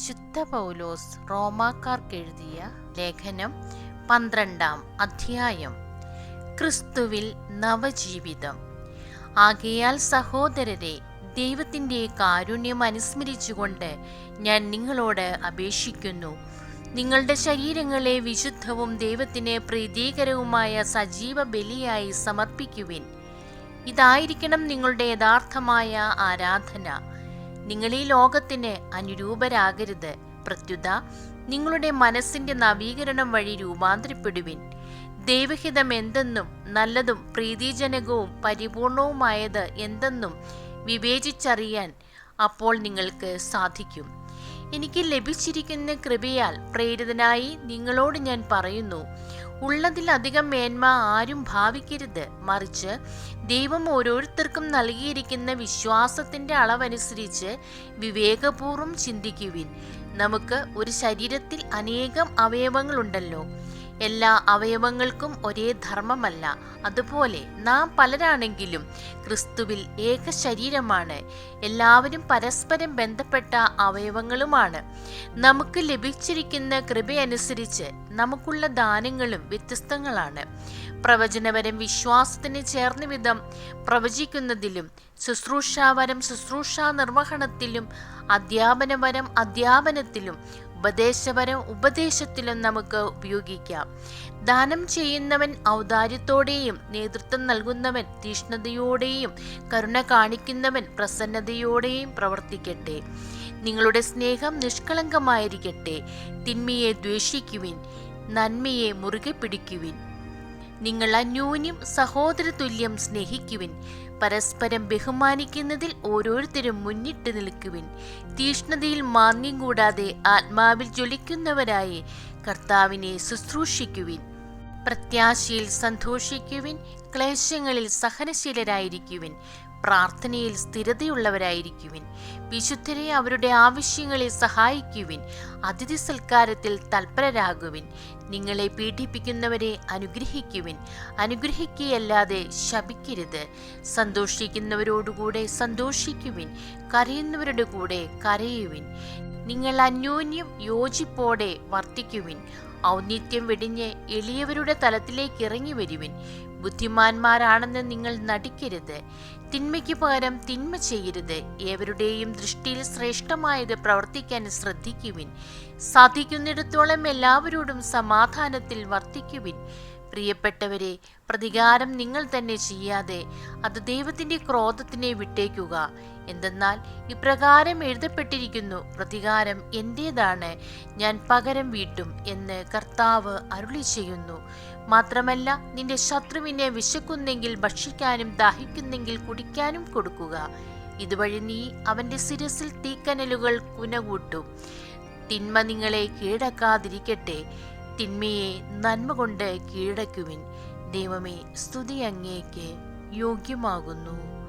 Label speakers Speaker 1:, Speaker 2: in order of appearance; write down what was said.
Speaker 1: വിശുദ്ധ പൗലോസ് റോമാക്കാർക്ക് എഴുതിയ ലേഖനം പന്ത്രണ്ടാം അധ്യായം. ക്രിസ്തുവിൽ നവജീവിതം. ആകയാൽ സഹോദരരെ ദൈവത്തിന്റെ കാരുണ്യം അനുസ്മരിച്ചുകൊണ്ട് ഞാൻ നിങ്ങളോട് അപേക്ഷിക്കുന്നു. നിങ്ങളുടെ ശരീരങ്ങളെ വിശുദ്ധവും ദൈവത്തിന് പ്രീതികരവുമായ സജീവ ബലിയായി സമർപ്പിക്കുവിൻ. ഇതായിരിക്കണം നിങ്ങളുടെ യഥാർത്ഥമായ ആരാധന. നിങ്ങൾ ഈ ലോകത്തിന് അനുരൂപരാകരുത്. പ്രത്യുത നിങ്ങളുടെ മനസ്സിന്റെ നവീകരണം വഴി രൂപാന്തരപ്പെടുവിൻ. ദൈവഹിതം എന്തെന്നും നല്ലതും പ്രീതിജനകവും പരിപൂർണവുമായത് എന്തെന്നും വിവേചിച്ചറിയാൻ അപ്പോൾ നിങ്ങൾക്ക് സാധിക്കും. എനിക്ക് ലഭിച്ചിരിക്കുന്ന കൃപയാൽ പ്രേരിതനായി നിങ്ങളോട് ഞാൻ പറയുന്നു. ഉള്ളതിലധികം മേന്മ ആരും ഭാവിക്കരുത്. മറിച്ച് ദൈവം ഓരോരുത്തർക്കും നൽകിയിരിക്കുന്ന വിശ്വാസത്തിന്റെ അളവനുസരിച്ച് വിവേകപൂർവം ചിന്തിക്കുവിൻ. നമുക്ക് ഒരു ശരീരത്തിൽ അനേകം അവയവങ്ങളുണ്ടല്ലോ. എല്ലാ അവയവങ്ങൾക്കും ഒരേ ധർമ്മമല്ല. അതുപോലെ നാം പലരാണെങ്കിലും ക്രിസ്തുവിൽ ഏക ശരീരമാണ്. എല്ലാവരും പരസ്പരം ബന്ധപ്പെട്ട അവയവങ്ങളുമാണ്. നമുക്ക് ലഭിച്ചിരിക്കുന്ന കൃപയനുസരിച്ച് നമുക്കുള്ള ദാനങ്ങളും വ്യത്യസ്തങ്ങളാണ്. പ്രവചനപരം വിശ്വാസത്തിന് ചേർന്ന വിധം പ്രവചിക്കുന്നതിലും ശുശ്രൂഷാവരം ശുശ്രൂഷാ നിർവഹണത്തിലും അധ്യാപനപരം അധ്യാപനത്തിലും ഉപദേശപരം ഉപദേശത്തിലും നമുക്ക് ഉപയോഗിക്കാം. ദാനം ചെയ്യുന്നവൻ ഔദാര്യത്തോടെയും നേതൃത്വം നൽകുന്നവൻ തീഷ്ണതയോടെയും കരുണ കാണിക്കുന്നവൻ പ്രസന്നതയോടെയും പ്രവർത്തിക്കട്ടെ. നിങ്ങളുടെ സ്നേഹം നിഷ്കളങ്കമായിരിക്കട്ടെ. തിന്മയെ ദ്വേഷിക്കുവിൻ. നന്മയെ മുറുകെ പിടിക്കുവിൻ നിങ്ങൾ അന്യോന്യം സഹോദരതുല്യം സ്നേഹിക്കുവിൻ. പരസ്പരം ബഹുമാനിക്കുന്നതിൽ ഓരോരുത്തരും മുന്നിട്ട് നിൽക്കുവിൻ. തീഷ്ണതയിൽ മാന്യം കൂടാതെ ആത്മാവിൽ ജ്വലിക്കുന്നവരായി കർത്താവിനെ ശുശ്രൂഷിക്കുവിൻ. പ്രത്യാശയിൽ സന്തോഷിക്കുവിൻ ക്ലേശങ്ങളിൽ സഹനശീലരായിരിക്കുവിൻ പ്രാർത്ഥനയിൽ സ്ഥിരതയുള്ളവരായിരിക്കുവിൻ വിശുദ്ധരെ അവരുടെ ആവശ്യങ്ങളിൽ സഹായിക്കുവിൻ അതിഥി സൽക്കാരത്തിൽ തൽപരരാകുവിൻ നിങ്ങളെ പീഡിപ്പിക്കുന്നവരെ അനുഗ്രഹിക്കുവിൻ അനുഗ്രഹിക്കുകയല്ലാതെ ശപിക്കരുത്. സന്തോഷിക്കുന്നവരോടുകൂടെ സന്തോഷിക്കുവിൻ കരയുന്നവരുടെ കൂടെ കരയുവിൻ നിങ്ങൾ അന്യോന്യം യോജിപ്പോടെ വർത്തിക്കുവിൻ ഔന്നിത്യം വെടിഞ്ഞ് എളിയവരുടെ തലത്തിലേക്ക് ഇറങ്ങി വരുവിൻ. ബുദ്ധിമാന്മാരാണെന്ന് നിങ്ങൾ നടിക്കരുത്. തിന്മയ്ക്ക് പകരം തിന്മ ചെയ്യരുത്. ഏവരുടെയും ദൃഷ്ടിയിൽ ശ്രേഷ്ഠമായത് പ്രവർത്തിക്കാൻ ശ്രദ്ധിക്കുവിൻ. സാധിക്കുന്നിടത്തോളം എല്ലാവരോടും സമാധാനത്തിൽ വർത്തിക്കുവിൻ. പ്രിയപ്പെട്ടവരെ പ്രതികാരം നിങ്ങൾ തന്നെ ചെയ്യാതെ അത് ദൈവത്തിന്റെ ക്രോധത്തിനെ വിട്ടേക്കുക. എന്തെന്നാൽ ഇപ്രകാരം എഴുതപ്പെട്ടിരിക്കുന്നു പ്രതികാരം എന്റേതാണ് ഞാൻ പകരം വീട്ടും എന്ന് കർത്താവ് അരുളി ചെയ്യുന്നു. മാത്രമല്ല നിന്റെ ശത്രുവിനെ വിശക്കുന്നെങ്കിൽ ഭക്ഷിക്കാനും ദാഹിക്കുന്നെങ്കിൽ കുടിക്കാനും കൊടുക്കുക. ഇതുവഴി നീ അവന്റെ ശിരസിൽ തീക്കനലുകൾ കുനകൂട്ടും. തിന്മ നിങ്ങളെ കീഴടക്കാതിരിക്കട്ടെ. തിന്മയെ നന്മ കൊണ്ട് കീഴടക്കുവിൻ. ദൈവമേ സ്തുതി അങ്ങേക്ക് യോഗ്യമാകുന്നു.